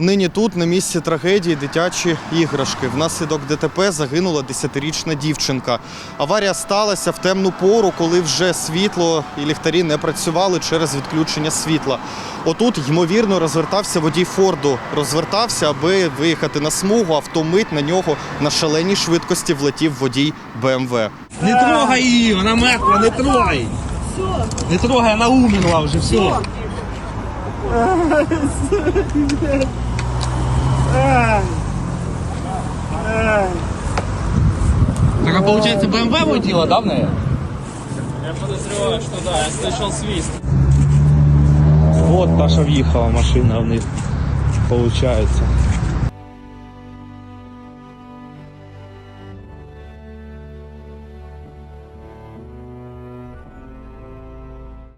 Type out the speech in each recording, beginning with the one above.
Нині тут, на місці трагедії, дитячі іграшки. Внаслідок ДТП загинула 10-річна дівчинка. Аварія сталася в темну пору, коли вже світло і ліхтарі не працювали через відключення світла. Отут, ймовірно, розвертався водій Форду. Розвертався, аби виїхати на смугу, а втомить на нього на шаленій швидкості влетів водій БМВ. Не трогай її, вона мертва, не трогай. Не трогай, вона умерла вже, все. Так, а получается, БМВ водила, да, неї? Я подозреваю, что да, я слышал свист. Вот та, що в'їхала машина в них, получается.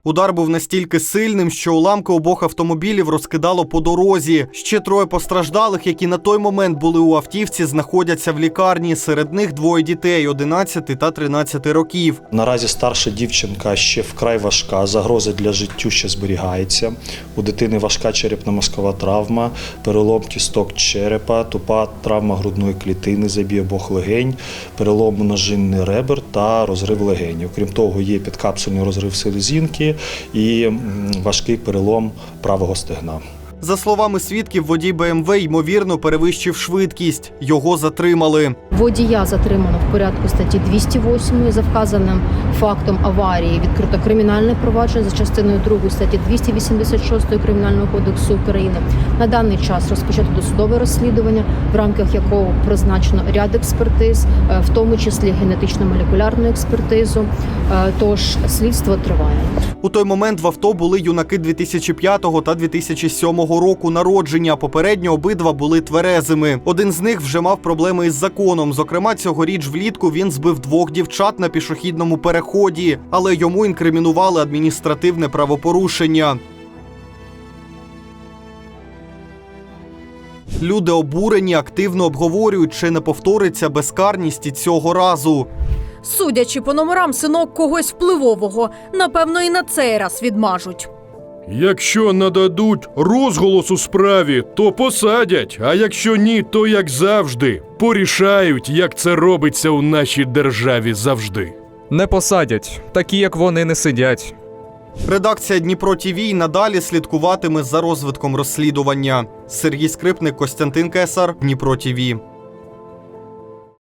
Удар був настільки сильним, що уламки обох автомобілів розкидало по дорозі. Ще троє постраждалих, які на той момент були у автівці, знаходяться в лікарні. Серед них двоє дітей 11 та 13 років. Наразі старша дівчинка ще вкрай важка, загроза для життю ще зберігається. У дитини важка черепно-мозкова травма, перелом кісток черепа, тупа травма грудної клітини, забій обох легень, перелом множинний ребер та розрив легенів. Крім того, є підкапсульний розрив селезінки і важкий перелом правого стегна. За словами свідків, водій БМВ ймовірно перевищив швидкість. Його затримали. Водія затримано в порядку статті 208 за вказаним фактом аварії. Відкрито кримінальне провадження за частиною 2 статті 286 Кримінального кодексу України. На даний час розпочато досудове розслідування, в рамках якого призначено ряд експертиз, е, в тому числі генетично-молекулярну експертизу. Е, Тож слідство триває. У той момент в авто були юнаки 2005 та 2007 року народження. Попередньо обидва були тверезими. Один з них вже мав проблеми із законом. Зокрема, цьогоріч влітку він збив двох дівчат на пішохідному переході, але йому інкримінували адміністративне правопорушення. Люди обурені, активно обговорюють, чи не повториться безкарність і цього разу. Судячи по номерам, синок когось впливового, напевно, і на цей раз відмажуть. Якщо нададуть розголос у справі, то посадять. А якщо ні, то як завжди порішають, як це робиться у нашій державі завжди. Не посадять, такі як вони не сидять. Редакція Дніпро ТІВІ надалі слідкуватиме за розвитком розслідування. Сергій Скрипник, Костянтин Кесар, Дніпро ТІВІ.